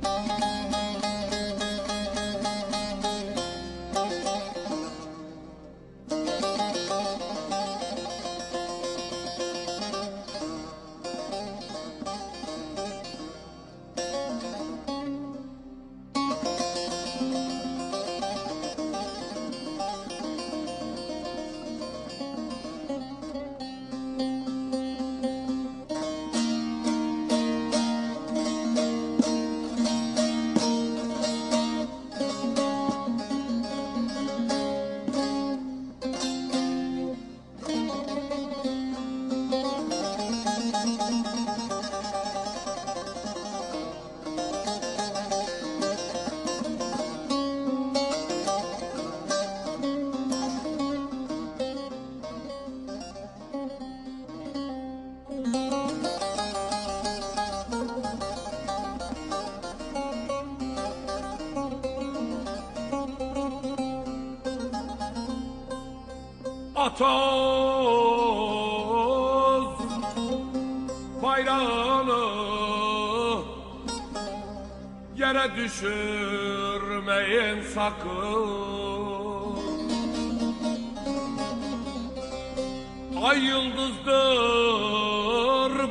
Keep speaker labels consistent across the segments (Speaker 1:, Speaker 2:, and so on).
Speaker 1: Thank you. Atoz bayrağını yere düşürmeyin sakın. Ay yıldızdır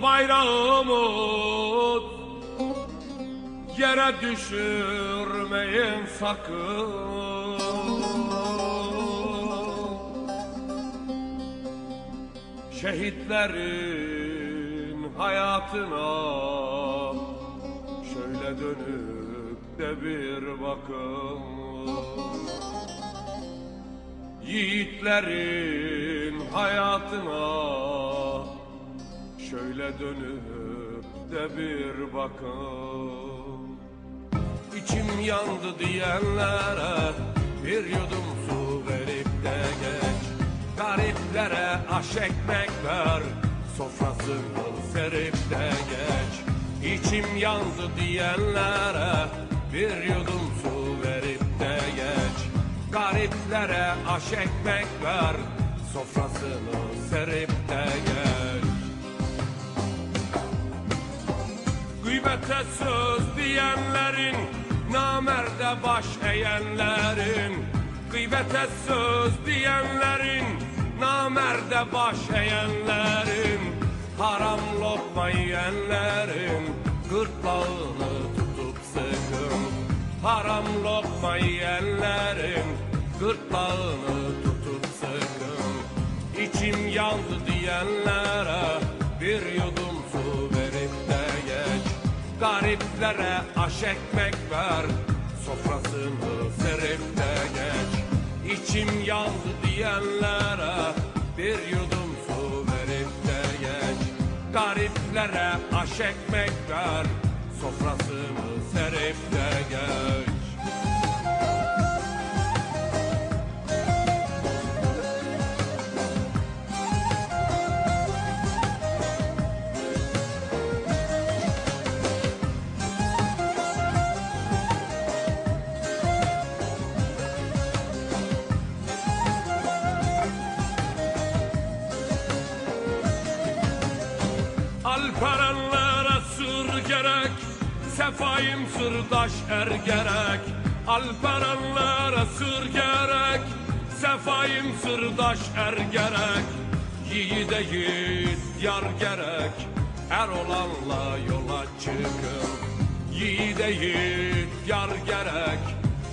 Speaker 1: bayrağımız Yere düşürmeyin sakın Şehitlerin hayatına Şöyle dönüp de bir bakın Yiğitlerin hayatına Şöyle dönüp de bir bakın İçim yandı diyenlere Bir yudum aş ekmek ver. Sofrasını serip de geç. İçim yandı diyenlere Bir yudum su verip de geç. Gariplere aş ekmek ver. Sofrasını serip de geç. Gıybete söz diyenlerin Namerde baş eğenlerin Gıybete söz diyenlerin Namerde baş eğenlerin Haram lokma yiyenlerin Gırtlağını tutup sıkın Haram lokma yiyenlerin Gırtlağını tutup sıkın İçim yandı diyenlere Bir yudum su verip de geç. Gariplere aş ekmek ver Sofrasını serip de geç. İçim yandı diyenlere Bir yudum su verip de geç. Gariplere aş ekmek ver Sofrasını serip de geç Alperenlere sır gerek Sefayim sırdaş er gerek. Alperenlere sır gerek Sefayim sırdaş er gerek. Yiğide yiğit yar gerek Er olanla yola çıkın. Yiğide yiğit yar gerek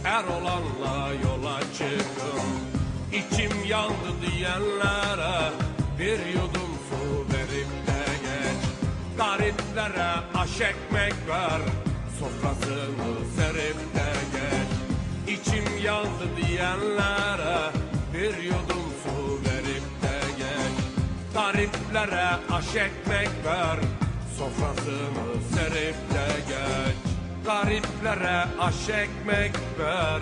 Speaker 1: Er olanla yola çıkın. İçim yandı diyenlere Bir yudum Gariplere aş ekmek ver Sofrasını serip de geç İçim yandı diyenlere Bir yudum su verip de geç Gariplere aş ekmek ver Sofrasını serip de geç Gariplere aş ekmek ver